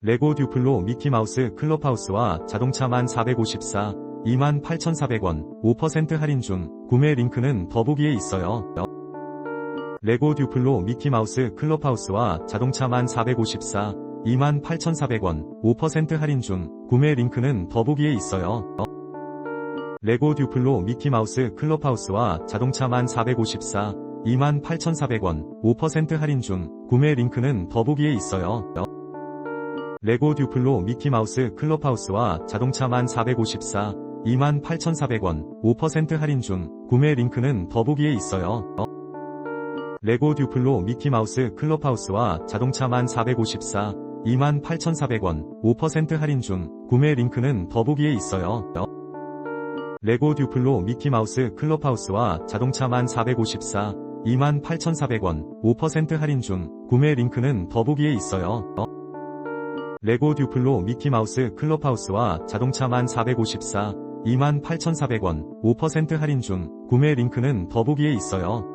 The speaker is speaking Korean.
레고 듀플로 미키마우스 클럽하우스와 자동차만 454, 28,400원, 5% 할인 중, 구매 링크는 더보기에 있어요. 레고 듀플로 미키마우스 클럽하우스와 자동차만 454, 28,400원, 5% 할인 중, 구매 링크는 더보기에 있어요. 레고 듀플로 미키마우스 클럽하우스와 자동차만 454, 28,400원, 5% 할인 중, 구매 링크는 더보기에 있어요. 레고 듀플로 미키마우스 클럽하우스와 자동차만 454, 28,400원, 5% 할인 중, 구매 링크는 더보기에 있어요. 레고 듀플로 미키마우스 클럽하우스와 자동차만 454, 28,400원, 5% 할인 중, 구매 링크는 더보기에 있어요. 레고 듀플로 미키마우스 클럽하우스와 자동차만 454, 28,400원, 5% 할인 중, 구매 링크는 더보기에 있어요. 레고 듀플로 미키마우스 클럽하우스와 자동차만 454, 28,400원, 5% 할인 중, 구매 링크는 더보기에 있어요.